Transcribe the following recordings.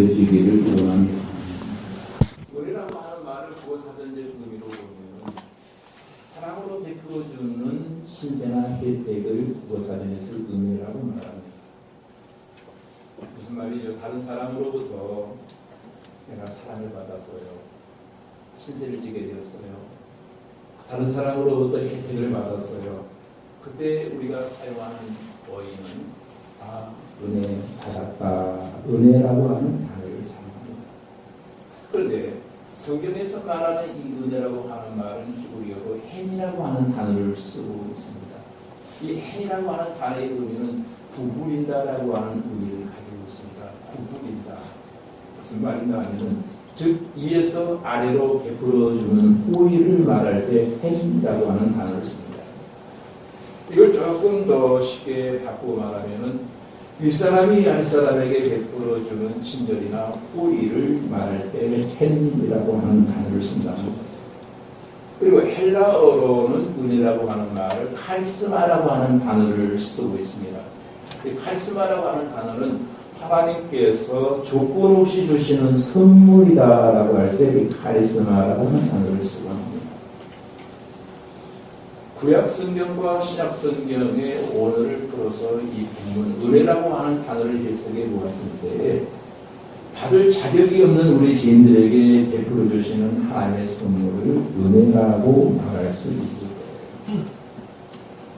느껴지기를 원합니다. 은혜라고 하는 말을 구어사전적 의미로 보면 사랑으로 베풀어주는 신세나 혜택을 구어사전에서 은혜라고 말합니다. 무슨 말이죠? 다른 사람으로부터 내가 사랑을 받았어요. 신세를 지게 되었어요. 다른 사람으로부터 혜택을 받았어요. 그때 우리가 사용하는 어휘는 아 은혜 받았다 은혜라고 하는. 그런데 성경에서 말하는 이 은혜라고 하는 말은 히브리어로 헨이라고 하는 단어를 쓰고 있습니다. 이 헨이라고 하는 단어의 의미는 구부린다라고 하는 의미를 가지고 있습니다. 구부린다. 무슨 말인가 하면은 즉 위에서 아래로 베풀어주는 호의를 말할 때 헨이라고 하는 단어를 씁니다. 이걸 조금 더 쉽게 바꾸어 말하면은 윗사람이 아랫사람에게 베풀어주는 친절이나 호의를 말할 때 헨이라고 하는 단어를 쓴답니다. 그리고 헬라어로는 은혜라고 하는 말을 카리스마라고 하는 단어를 쓰고 있습니다. 이 카리스마라고 하는 단어는 하나님께서 조건 없이 주시는 선물이다라고 할 때 카리스마라고 하는 단어를 쓰고 합니다. 구약 성경과 신약 성경의 원어를 풀어서 이 본문 은혜라고 하는 단어를 해석해 보았을 때 받을 자격이 없는 우리 죄인들에게 베풀어 주시는 하나님의 선물을 은혜라고 말할 수 있을 거예요.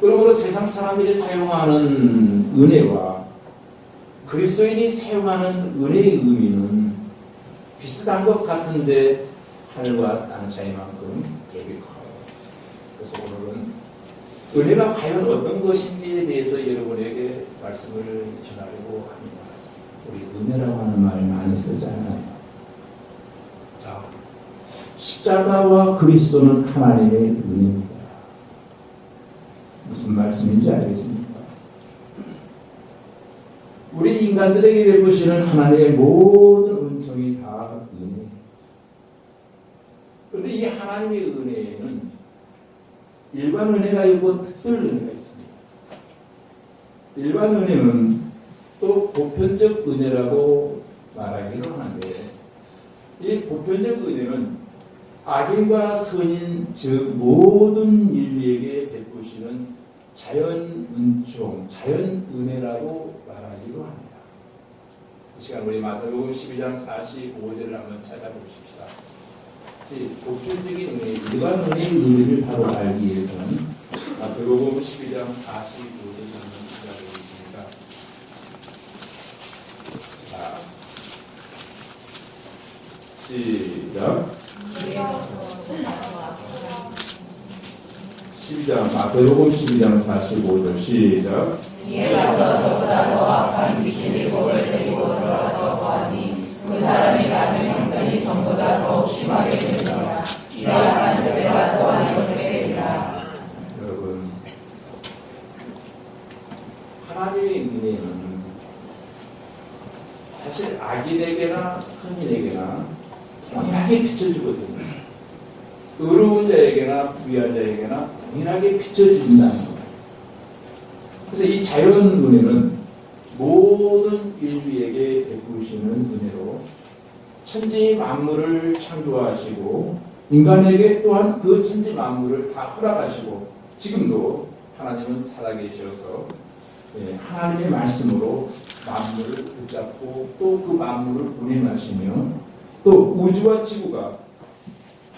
그러므로 세상 사람들이 사용하는 은혜와 그리스도인이 사용하는 은혜의 의미는 비슷한 것 같은데 하늘과 땅 차이만큼 갭이 커요. 그래서 오늘은 은혜가 과연 어떤 것인지에 대해서 여러분에게 말씀을 전하려고 합니다. 우리 은혜라고 하는 말 많이 쓰잖아요. 자, 십자가와 그리스도는 하나님의 은혜입니다. 무슨 말씀인지 알겠습니까? 우리 인간들에게 베푸시는 하나님의 모든 은총이 다 은혜. 그런데 이 하나님의 은혜에는 일반 은혜가 있고 특별 은혜가 있습니다. 일반 은혜는 또 보편적 은혜라고 말하기로 하는데 이 보편적 은혜는 악인과 선인 즉 모든 인류에게 베푸시는 자연 은총, 자연 은혜라고 말하기로 합니다. 이 시간 우리 마태복음 12장 45절을 한번 찾아보십시다. 이 보편적인 은혜, 일반 은혜의 의미를 바로 알기 위해서는 마태복음 12장 45절을 한번 찾아보겠습니다. 자, 시작. 12장 마태복음 12장 45절 시작. 이에 가서 저보다 더 악한 귀신이 복을 데리고 들어와서 보았니 그 사람이 형편이 전보다 더욱 심하게 되니라 이 악한 세대가 또한 이렇게 되리라 여러분 하나님의 은혜는 사실 악인에게나 선인에게나 동일하게 비춰주거든요. 의로운 자에게나 부유한 자에게나 동일하게 비춰준다는 거예요. 그래서 이 자연 은혜는 모든 인류에게 베푸시는 은혜로 천지 만물을 창조하시고 인간에게 또한 그 천지 만물을 다 허락하시고 지금도 하나님은 살아계셔서 예, 하나님의 말씀으로 만물을 붙잡고 또 그 만물을 운행하시며 또 우주와 지구가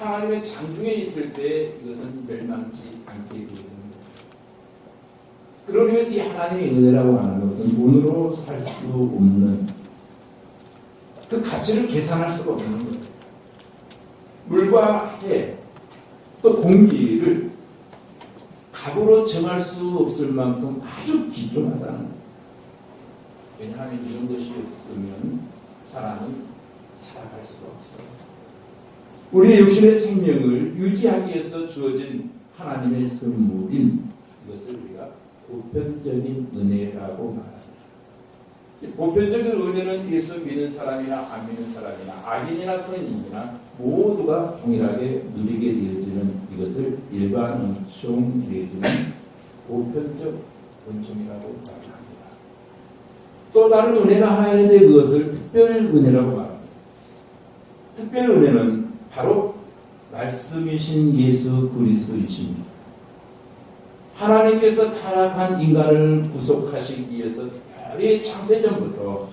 하나님의 장중에 있을 때 이것은 멸망치 않게 되는 그러기 위해서 이 하나님의 은혜라고 하는 것은 돈으로 살 수 없는 그 가치를 계산할 수가 없는 거예요. 물과 해, 또 공기를 값으로 정할 수 없을 만큼 아주 귀중하다는 거예요. 왜냐하면 이런 것이 없으면 사람은 살아갈 수가 없어요. 우리의 육신의 생명을 유지하기 위해서 주어진 하나님의 선물인 이것을 우리가 보편적인 은혜라고 말합니다. 이 보편적인 은혜는 예수 믿는 사람이나 안 믿는 사람이나 악인이나 선인이나 모두가 동일하게 누리게 되어지는 이것을 일반 은총 내지는 보편적 은총이라고 말합니다. 또 다른 은혜가 하나 있는데 그것을 특별 은혜라고 말합니다. 특별 은혜는 바로 말씀이신 예수 그리스도이십니다. 하나님께서 타락한 인간을 구속하시기 위해서 특별히 창세전부터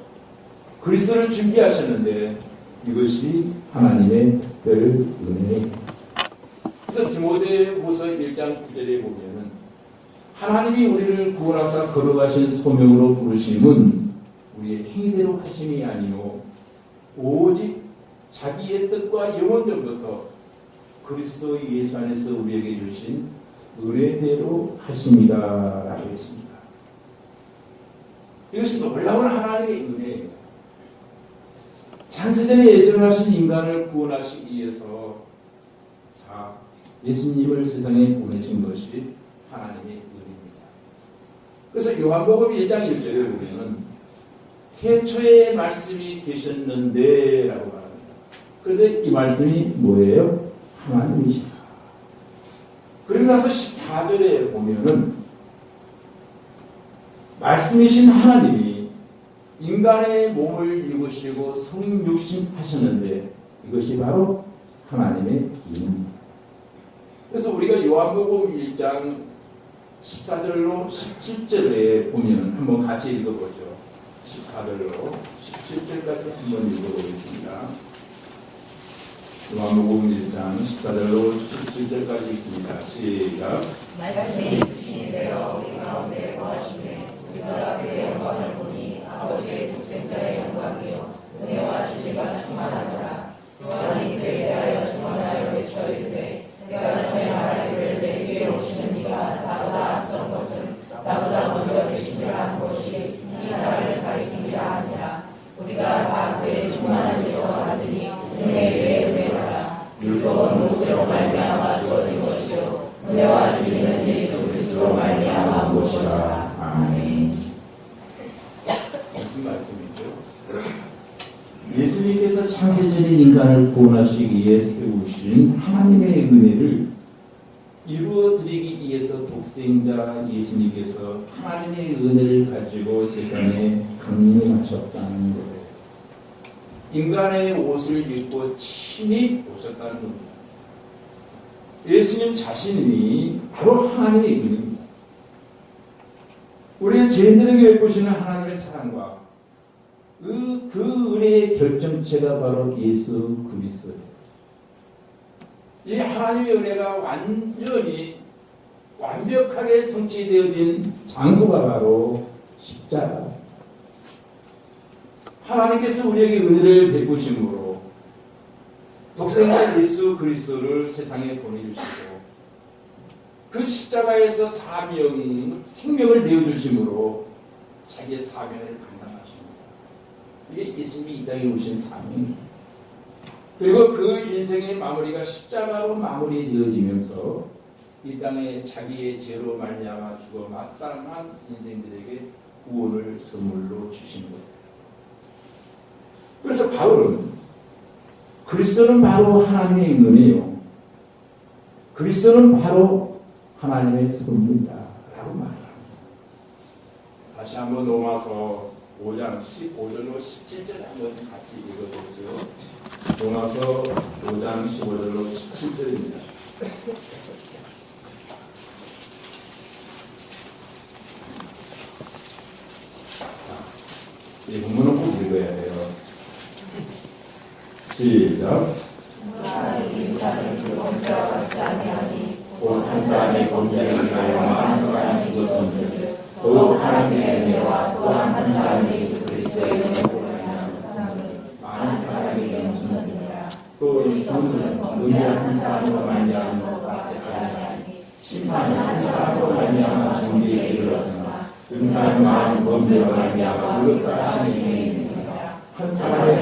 그리스도를 준비하셨는데 이것이 하나님의 특별 은혜입니다. 그래서 디모데후서 1장 9절에 보면은 하나님이 우리를 구원하사 걸어가신 소명으로 부르심은 우리의 행위대로 하심이 아니요 오직 자기의 뜻과 영원전부터 그리스도 예수 안에서 우리에게 주신 은혜대로 하심이다라고 했습니다. 이것이 놀라운 하나님의 은혜예요. 창세전에 예정하신 인간을 구원하시기 위해서 자 예수님을 세상에 보내신 것이 하나님의 은혜입니다. 그래서 요한복음 1장 1절에 보면은 태초에 말씀이 계셨는데 라고 말합니다. 그런데 이 말씀이 뭐예요? 하나님이시다. 그리고 나서 14절에 보면은 말씀이신 하나님이 인간의 몸을 입으시고 성육신 하셨는데 이것이 바로 하나님의 은혜입니다. 그래서 우리가 요한복음 1장 14절로 17절에 보면 한번 같이 읽어보죠. 14절로 17절까지 한번 읽어보겠습니다. 요한복음 1장 14절로 17절까지 읽습니다. 시작. 말씀이 주신 대로 우리 가운데 우리가 그의 영광을 보니 아버지의 독생자의 영광이요? 은혜와 진리가 충만하더라 요한이 그에 대하여 충만하여 외쳐 이르되 내가 전에 말하기를 내 뒤에 오시는 이가 나보다 앞선 것은 나보다 먼저 계시니라 한 것이 이 사람을 가리킴이라 하니라 우리가 다 그의 충만한 데서 받으니 은혜 위에 은혜로라 율법은 모세로 말미암아 주어진 것이요. 은혜와 진리는 예수 그리스도로 말미암아 온 것이라 아멘 무슨 말씀이죠? 예수님께서 창세전의 인간을 구원하시기 위해 세우신 하나님의 은혜를 이루어 드리기 위해서 독생자 예수님께서 하나님의 은혜를 가지고 세상에 강림하셨다는 거예요. 인간의 옷을 입고 친히 오셨다는 겁니다. 예수님 자신이 바로 하나님의 은혜입니다. 우리의 죄인들에게 베푸시는 하나님의 사랑과 그, 그 은혜의 결정체가 바로 예수 그리스도세요. 이 하나님의 은혜가 완전히 완벽하게 성취되어진 장소가 바로 십자가. 하나님께서 우리에게 은혜를 베푸심으로 독생자 예수 그리스도를 세상에 보내주시고 그 십자가에서 사명, 생명을 내어주심으로 자기의 사명을 감당하십니다. 이게 예수님이 이 땅에 오신 사명입니다. 그리고 그 인생의 마무리가 십자가로 마무리되어지면서 이 땅에 자기의 죄로 말미암아 죽어 마땅한 인생들에게 구원을 선물로 주신 거예요. 그래서 바울은 그리스도는 바로 하나님의 은혜요. 그리스도는 바로 하나님의 선물이다. 라고 말합니다. 다시 한번 로마서 5장 15절로 17절 한번 같이 읽어보죠. 로마서 5장 15절로 17절입니다. 이 본문은 꼭 읽어야 돼요. 시작. 아니하니 곧한 사람이 범죄를 하여 한 사람이 죽었음을 또 하나님의 은혜와 또 한 사람 예수 그리스도의 은혜로 말미암은 사랑은 많은 사람이 영주님이라 또 이 선은 은혜 한 사람으로 말미암은 것과 같이 아니하니 심판은 한 사람으로 말미암아 정죄에 이르렀으나 은사는 범죄로 말미암아 그것과 하나님의 은혜니라 한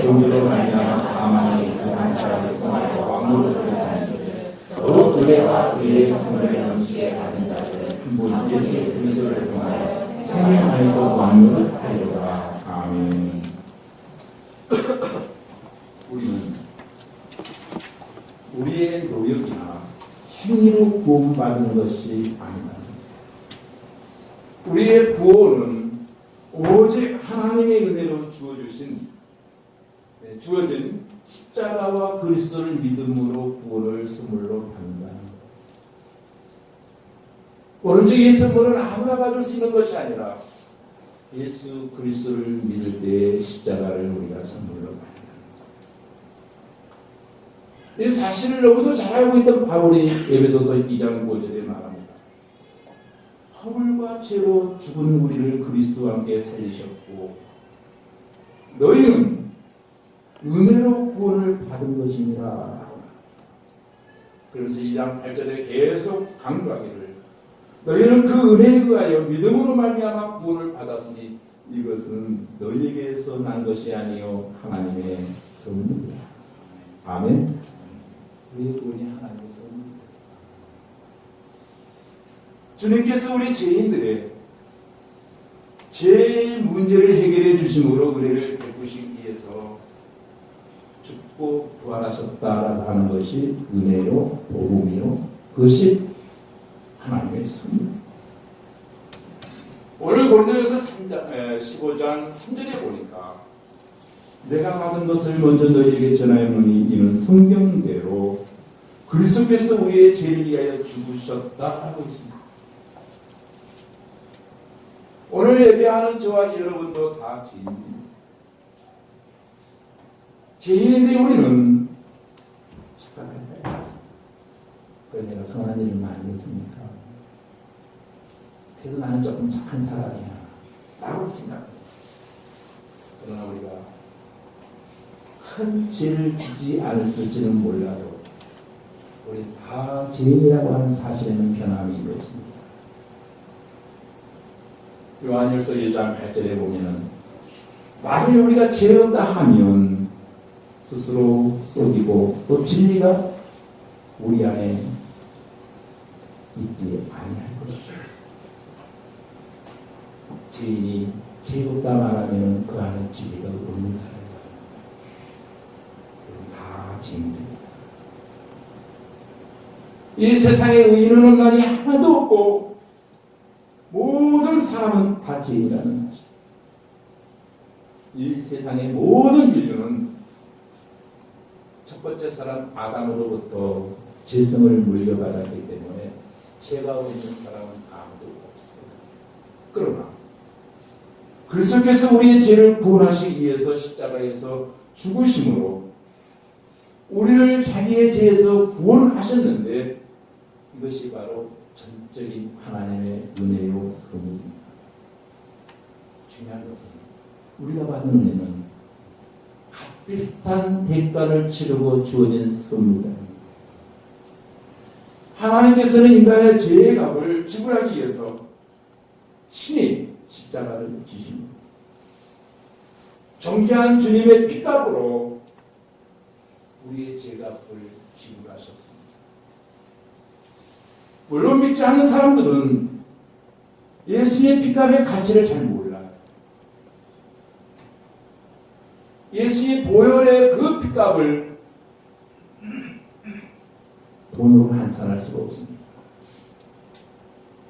범죄로 말미암아 사망이 그한 사람을 통하여 왕으로 들어섰으니 또 은혜와 의의 선물을 넘치게 받은 자들은 한분 예수 그리스도를 통하여 생명 안에서 왕을 하리로다. 아멘. 우리는 우리의 노력이나 행위로 구원받은 것이 아니다. 우리의 구원은 오직 하나님의 은혜로 주어주신 네, 주어진 십자가와 그리스도를 믿음으로 구원을 선물로 받는다는 것. 오른쪽 이 선물은 아무나 받을 수 있는 것이 아니라 예수 그리스도를 믿을 때의 십자가를 우리가 선물로 받는다. 이 사실을 너무도 잘 알고 있던 바울이 에베소서 2장 5절에 말합니다. 허물과 죄로 죽은 우리를 그리스도와 함께 살리셨고 너희는 은혜로 구원을 받은 것이니라. 그러면서 2장 8절에 계속 강조하기를 너희는 그 은혜에 의하여 믿음으로 말미암아 구원을 받았으니 이것은 너희에게서 난 것이 아니요 하나님의 선물이라. 아멘. 우리의 구원이 하나님의 선물입니다. 주님께서 우리 죄인들의 죄의 문제를 해결해 주심으로 은혜를 베푸시기 위해서 죽고 부활하셨다라고 하는 것이 은혜요, 복음이요, 그것이 하나님의 선물. 오늘 고린도전서 3장, 15장 3절에 보니까 내가 받은 것을 먼저 너희에게 전하였노니 이는 성경대로 그리스도께서 우리의 죄를 위하여 죽으셨다 하고 있습니다. 오늘 예배하는 저와 여러분도 다 죄인입니다. 죄인인데 우리는 착각을 해요. 그래 내가 선한 일을 많이 했으니까 그래도 나는 조금 착한 사람이야 라고 생각해요. 그러나 우리가 큰 죄를 지지 않았을지는 몰라도 우리 다 죄인이라고 하는 사실에는 변함이 없습니다. 요한일서 1장 8절에 보면은 만일 우리가 죄 없다 하면 스스로 속이고 또 진리가 우리 안에 있지 아니할 것이다. 죄인이 죄 없다 말하면 그 안에 진리가 없는 사람이다. 다 죄인들입니다. 이 세상에 의인은 말이 하나도 없고 모든 사람은 다 죄인이라는 사실. 이 세상의 모든 인류는 첫 번째 사람 아담으로부터 죄성을 물려받았기 때문에 죄가 없는 사람은 아무도 없어요. 그러나 그리스도께서 우리의 죄를 구원하시기 위해서 십자가에서 죽으심으로 우리를 자기의 죄에서 구원하셨는데 이것이 바로 전적인 하나님의 은혜요 선물입니다. 중요한 것은 우리가 받는 은혜는 값비싼 대가를 치르고 주어진 선물입니다. 하나님께서는 인간의 죄의 값을 지불하기 위해서 신이 십자가를 지십니다. 정결한 주님의 피값으로 우리의 죄값을 지불하셨습니다. 물론 믿지 않는 사람들은 예수의 피값의 가치를 잘 몰라요. 예수의 보혈의 그 피값을 돈으로 환산할 수가 없습니다.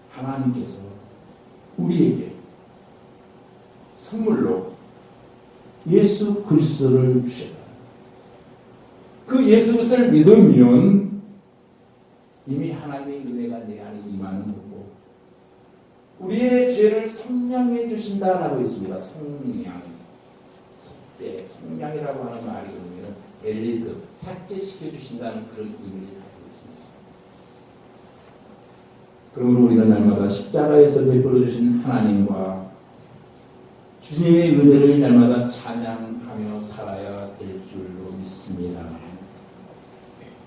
하나님께서 우리에게 선물로 예수 그리스도를 주셨다. 그 예수 그리스도를 믿으면 이미 하나님의 은혜가 내 안에 임하는 거고 우리의 죄를 속량해 주신다라고 있습니다. 속량, 속죄, 속량이라고 하는 말이 보면 델리트, 삭제시켜 주신다는 그런 의미를 가지고 있습니다. 그러므로 우리가 날마다 십자가에서 베풀어 주신 하나님과 주님의 은혜를 날마다 찬양하며 살아야 될 줄로 믿습니다.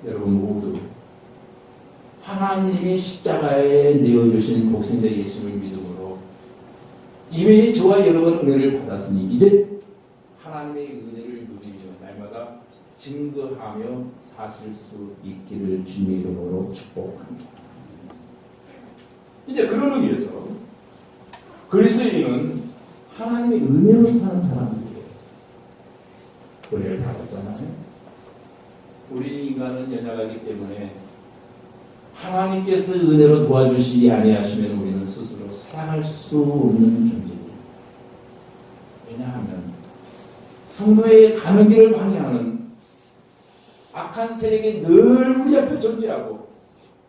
여러분 모두 하나님이 십자가에 내어주신 독생자 예수를 믿음으로 이미 저와 여러분 은혜를 받았으니 이제 하나님의 은혜를 누리며 날마다 증거하며 사실 수 있기를 주님의 이름으로 축복합니다. 이제 그런 의미에서 그리스도인은 하나님의 은혜로 사는 사람들이에요. 은혜를 받았잖아요. 우리 인간은 연약하기 때문에 하나님께서 은혜로 도와주시지 아니하시면 우리는 스스로 살아갈 수 없는 존재입니다. 성도의 가는 길을 방해하는 악한 세력이 늘 우리 앞에 존재하고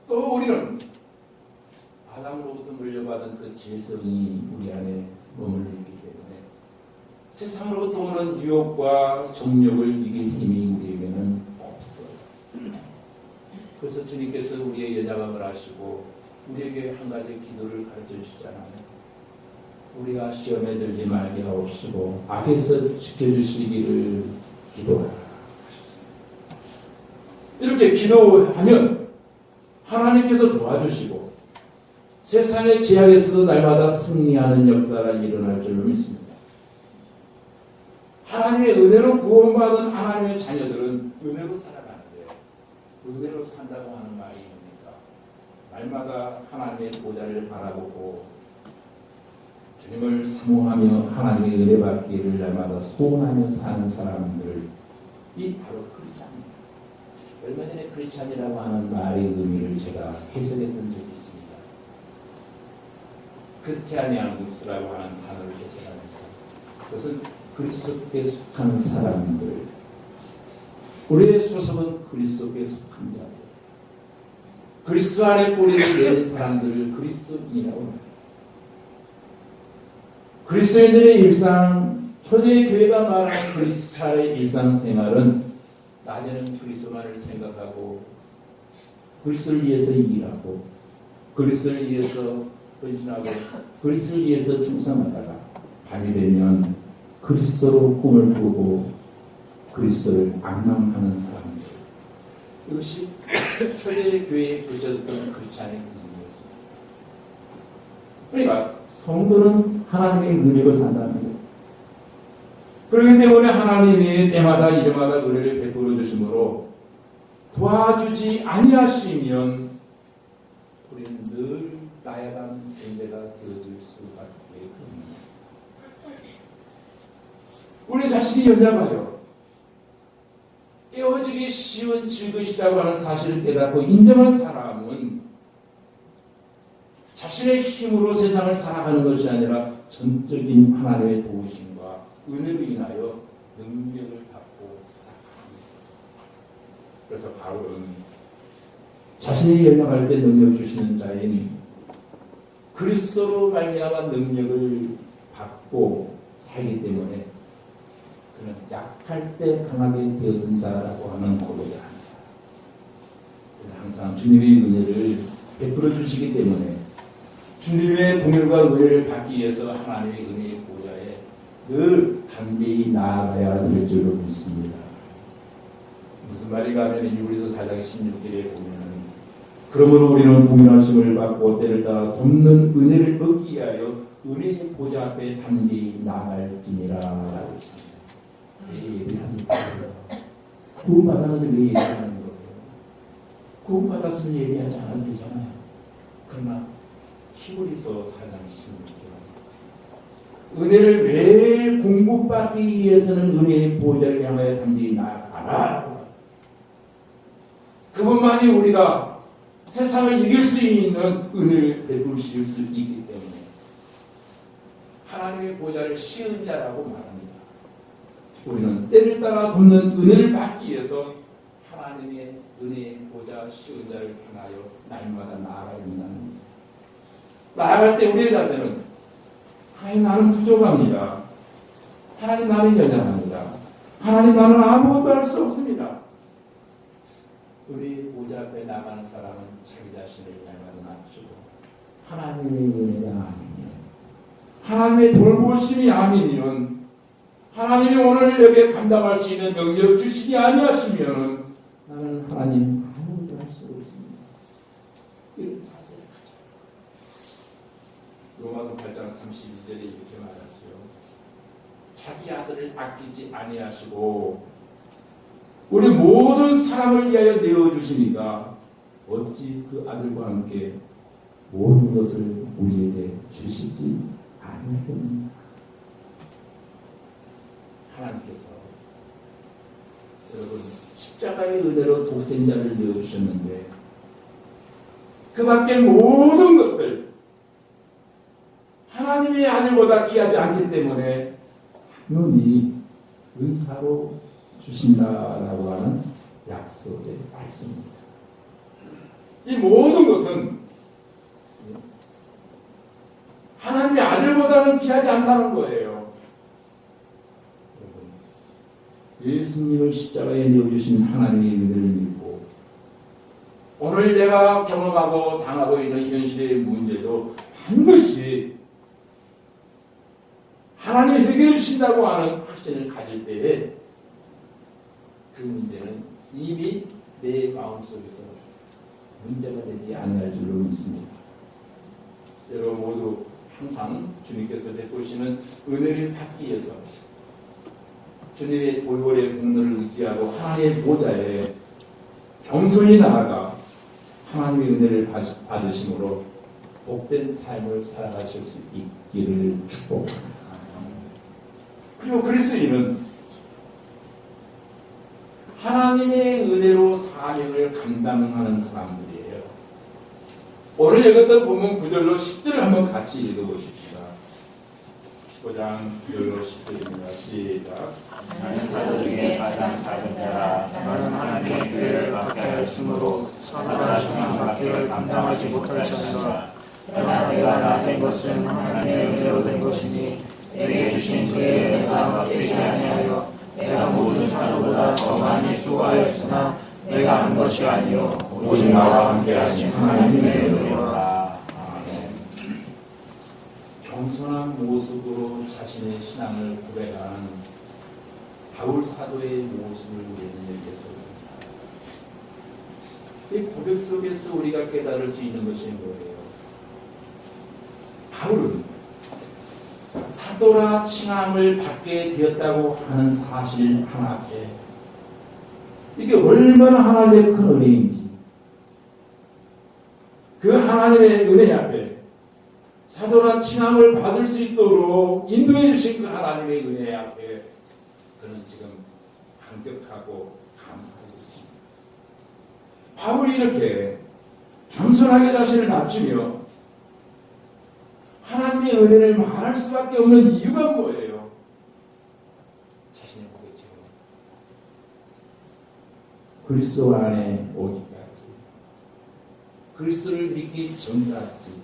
또 우리는 아담으로부터 물려받은 그 지혜성이 우리 안에 머물러 있기 때문에 세상으로부터 오는 유혹과 정욕을 이길 힘이 우리에게는 없어요. 그래서 주님께서 우리의 연약함을 아시고 우리에게 한 가지 기도를 가르쳐 주시잖아요. 우리가 시험에 들지 말게 하옵시고 악에서 지켜주시기를 기도하라. 이렇게 기도하면 하나님께서 도와주시고 세상의 제약에서도 날마다 승리하는 역사가 일어날 줄로 믿습니다. 하나님의 은혜로 구원받은 하나님의 자녀들은 은혜로 살아가는데 은혜로 산다고 하는 말이 뭡니까? 날마다 하나님의 보좌를 바라보고 주님을 사모하며 하나님의 은혜 받기를 날마다 소원하며 사는 사람들이 바로 크리스찬입니다. 얼마 전에 크리스찬이라고 하는 말의 의미를 제가 해석했던 적이 있습니다. 크리스티아니앙스라고 하는 단어를 해석하면서 그것은 그리스도께 속한 사람들 우리의 소속은 그리스도께 속한 자들 그리스도 안에 뿌리를 내린 사람들을 그리스도인이라고 합니다. 그리스도인들의 일상, 초대 교회가 말하는 그리스도의 일상생활은 낮에는 그리스도만을 생각하고 그리스도를 위해서 일하고 그리스도를 위해서 헌신하고 그리스도를 위해서 충성하다가 밤이 되면 그리스도로 꿈을 꾸고 그리스도를 악망하는 사람들 이것이 초대 교회에 그쳐졌던 크리스찬의 분위기였습니다. 그러니까 성도는 하나님의 은혜로 산다는 거예요. 그렇기 때문에 하나님이 때마다 이제마다 은혜를 베풀어 주심으로 도와주지 아니하시면 우리는 늘 나약한 존재가 되어질 수밖에 없습니다. 우리 자신이 연약하여 깨어지기 쉬운 질것이라고 하는 사실을 깨닫고 인정한 사람은 자신의 힘으로 세상을 살아가는 것이 아니라 전적인 하나님의 도우심과 은혜로 인하여 능력을 받고. 그래서 바울은 자신이 연약할 때 능력 주시는 자이니 그리스도로 말미암아 능력을 받고 살기 때문에 그는 약할 때 강하게 되어진다라고 하는 고백을 합니다. 항상 주님의 은혜를 베풀어 주시기 때문에 주님의 동일과 은혜를 받기 위해서 하나님의 은혜의 보좌에 늘 담대히 나아가야 될 줄로 믿습니다. 무슨 말인가 하면 유리서 4장 16절에 보면은 그러므로 우리는 부민하심을 받고 때를 따라 돕는 은혜를 얻기 위하여 은혜의 보좌 앞에 담대히 나아갈지니라 라고 있습니다. 왜 예배합니까? 구원받았는데 왜 예배하는 거예요? 구원받았으면 예배하지 않아도 되잖아요. 그러나 히브리서 4장 16절 은혜를 매일 공급받기 위해서는 은혜의 보좌를 향하여 담대히 나아가라. 그분만이 우리가 세상을 이길 수 있는 은혜를 베푸실 수 있기 때문에 하나님의 보좌를 씌운 자라고 말합니다. 우리는 때를 따라 돕는 은혜를 받기 위해서 하나님의 은혜의 보좌 씌운 자를 향하여 날마다 나아가야 된다는 나아갈 때 우리의 자세는 하나님 나는 부족합니다. 하나님 나는 연약합니다. 하나님 나는 아무것도 할 수 없습니다. 우리 보좌 앞에 나가는 사람은 자기 자신을 날마다 낮추고 하나님의 은혜가 아니면 하나님의 돌보심이 아니면 하나님이 오늘 내게 감당할 수 있는 능력 주시기 아니하시면 나는 하나님 아무것도 할 수 없습니다. 이런 자세를 가져. 로마서 8장 32절에 이렇게 말하죠. 자기 아들을 아끼지 아니하시고 우리 모든 사람을 위하여 내어 주시니까 어찌 그 아들과 함께 모든 것을 우리에게 주시지 아니하겠느냐. 하나님께서 여러분 십자가의 은혜로 독생자를 내어 주셨는데 그 밖에 모든 것들 하나님의 아들보다 귀하지 않기 때문에 당연히 은사로 주신다라고 하는 약속의 말씀입니다. 이 모든 것은 하나님의 아들보다는 귀하지 않다는 거예요. 예수님을 십자가에 내어주신 하나님의 은혜를 믿고 오늘 내가 경험하고 당하고 있는 현실의 문제도 반드시 하나님이 해결해 주신다고 하는 확신을 가질 때에 그 문제는 이미 내 마음속에서 문제가 되지 않을 줄로 믿습니다. 여러분 모두 항상 주님께서 베푸시는 은혜를 받기 위해서 주님의 보혈의 공로를 의지하고 하나님의 보좌에 겸손히 나아가 하나님의 은혜를 받- 받으심으로 복된 삶을 살아가실 수 있기를 축복합니다. 그리고 그리스도인은 하나님의 은혜로 사명을 감당하는 사람들이에요. 오늘 읽었던 본문 구절로 10절을 한번 같이 읽어보십시다. 15장 9절로 10절입니다. 시작. 나는 사도 중에 가장 작은 자라 나는 하나님의 교회를 맡게 하였으므로 선하나 중한 맡기를 감당하지 못할 자니라 그러나 내가 나 된 것은 하나님의 은혜로 된 것이니 내게 주신 그의 은혜가 맡기지 아니하여 내가 모든 사도보다 더 많이 수고하였으나 내가 한 것이 아니요 오직 나와 함께 하신 하나님의 은혜로라 아멘 겸손한 모습으로 자신의 신앙을 고백하는 바울 사도의 모습을 우리는 봅니다. 이 고백 속에서 우리가 깨달을 수 있는 것이 뭐예요? 바울은 사도라 칭함을 받게 되었다고 하는 사실 하나 앞에 이게 얼마나 하나님의 큰 은혜인지 그 하나님의 은혜 앞에 사도나 칭함을 받을 수 있도록 인도해 주신 그 하나님의 은혜 앞에 그는 지금 감격하고 감사하고 있습니다. 바울이 이렇게 겸손하게 자신을 낮추며 하나님의 은혜를 말할 수밖에 없는 이유가 뭐예요? 자신의 고백처럼 그리스도 안에 오기까지 그리스도를 믿기 전까지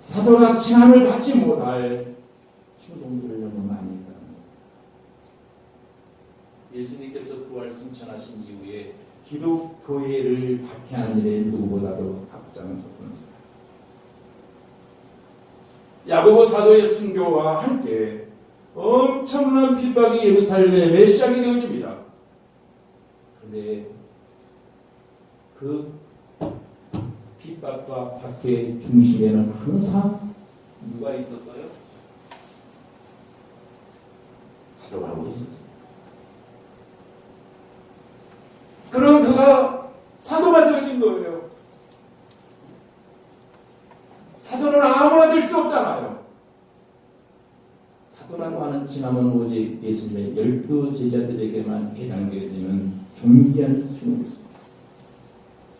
사도나 칭함을 받지 못할 충동들을 있다. 예수님께서 부활 승천하신 이후에 기독 교회를 박해하는 일에 누구보다도 앞장섰던 사람. 야고보 사도의 순교와 함께 엄청난 핍박이 예루살렘에 시작이 되어집니다. 그런데 그 핍박과 박해의 중심에는 항상 누가 있었어요? 사도 바울이 있었어요. 그럼 그가 사도가 되어진 거예요. 사도는 아무나 될 수 없잖아요. 사도라고 하는 지남은 오직 예수님의 열두 제자들에게만 해당되어지는 존귀한 신분이었습니다.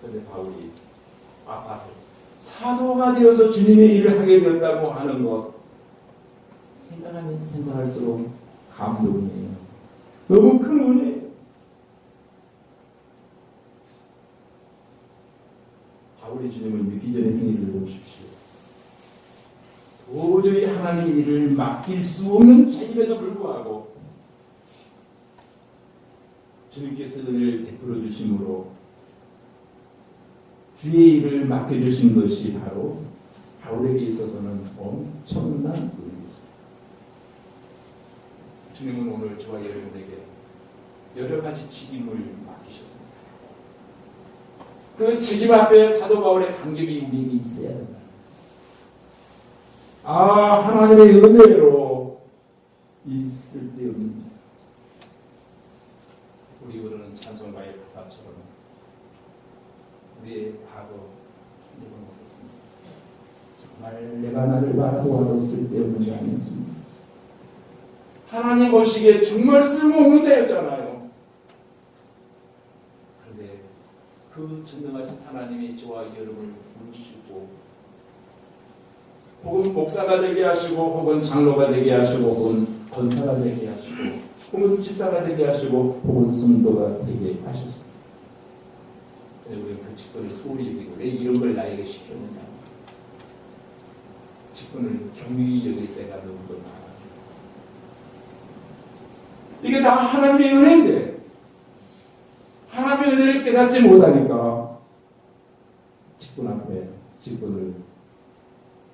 그런데 바울이 아파서 사도가 되어서 주님의 일을 하게 되었다고 하는 것 생각하면 생각할수록 감동이에요. 너무 큰 은혜예요. 바울이 주님을 믿기 전의 행위를 보십시오. 도저히 하나님의 일을 맡길 수 없는 자임에도 불구하고 주님께서 은혜를 베풀어 주심으로 주의 일을 맡겨주신 것이 바로 바울에게 있어서는 엄청난 은혜입니다. 주님은 오늘 저와 여러분에게 여러 가지 직임을 맡기셨습니다. 그 직임 앞에 사도 바울의 간격이 우리에게 있어야 된다. 아 하나님의 은혜로 있을 때 없는 우리 부르는 찬송가의 가사처럼 우리의 과거 이건 없었습니다. 정말 내가 나를 바라보아도 쓸데없는 게 아니었습니다. 하나님 보시기에 정말 쓸모없는 자였잖아요. 그런데 그 전능하신 하나님이 저와 여러분을 부르시고 혹은 목사가 되게 하시고 혹은 장로가 되게 하시고 혹은 권사가 되게 하시고 혹은 집사가 되게 하시고 혹은 성도가 되게 하셨습니다. 우리는 그 직분을 소홀히 여기고 왜 이런 걸 나에게 시켰느냐 직분을 경히 여길 때가 너무도 많아요. 이게 다 하나님의 은혜인데 하나님의 은혜를 깨닫지 못하니까 직분 앞에 직분을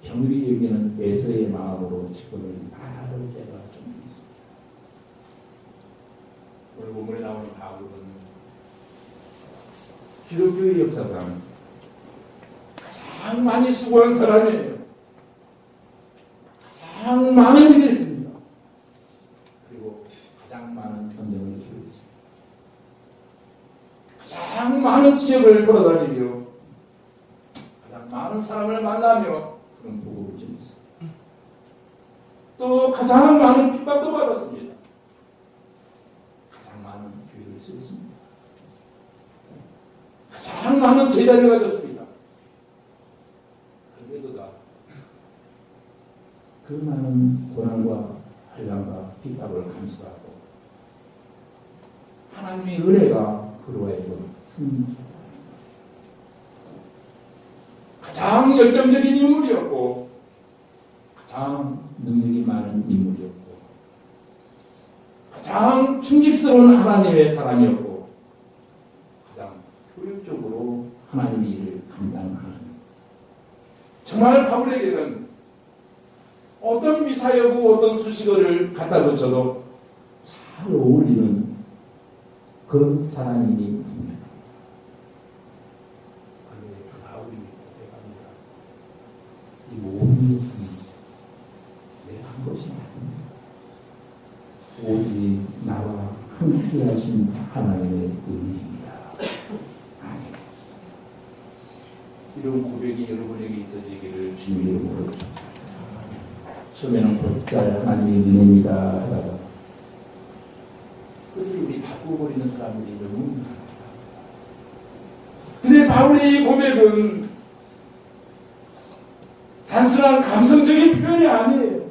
경히 여기는 애서의 마음으로 직분을 나를 때가 좀. 오늘 본문에 나오는 바울은 기독교의 역사상 가장 많이 수고한 사람이에요. 가장 많은 일을 했습니다. 그리고 가장 많은 성경을 기록했습니다. 가장 많은 지역을 돌아다니며 가장 많은 사람을 만나며 그런 복음을 전했습니다. 또 가장 많은 핍박도 받았습니다. 가장 많은 교회를 세웠습니다. 많은 제자를 가졌습니다. 그런데 그가 그 많은 고난과 환란과 핍박을 감수하고 하나님의 은혜가 그로 하여금 승리하다. 가장 열정적인 인물이었고 가장 능력이 많은 인물이었고 가장 충직스러운 하나님의 사람이었고 가장 효율적으로 하나님의 일을 감당하는 정말 바울에게는 어떤 미사여고 어떤 수식어를 갖다 붙여도 잘 어울리는 그런 사람이니 분명합니다. 그런데 그 바울이 고백합니다. 이 모든 것은 내가 한 것이 아닙니다. 오직 나와 함께 하신 하나님의 은혜입니다. 아멘. 이런 고백이 여러분에게 있어지기를 주님의 이름으로. 처음에는 곧잘 하나님의 은혜입니다 하다가 그것을 우리 바꾸어버리는 사람들이 너무. 근데 바울의 이 고백은 단순한 감성적인 표현이 아니에요.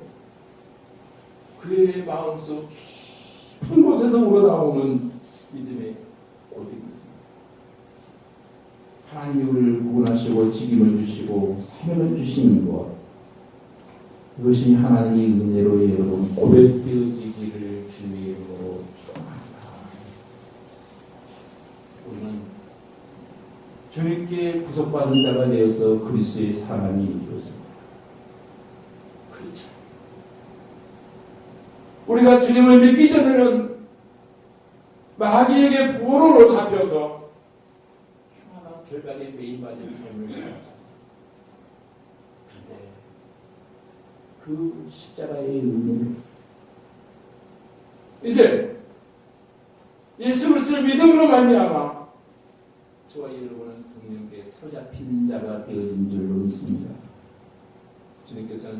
그의 마음속 깊은 곳에서 우러나오는 믿음의 고백이었습니다. 우리를 구원하시고 책임을 주시고 사명을 주시는 것 그것이 하나님의 은혜로 여러분 고백되어지기를 이름으로 축원합니다. 우리는 주님께 구속받은 자가 되어서 그리스도의 사람이 되었습니다. 그렇죠. 우리가 주님을 믿기 전에는 마귀에게 보로로 잡혀서 결박에 매인받은 삶을 살았잖아요. 그런데 그 십자가의 의미를 이제 예수 그리스도를 믿음으로 말미암아 저와 여러분은 성령께 사로잡힌 자가 되어진 줄로 믿습니다. 주님께서는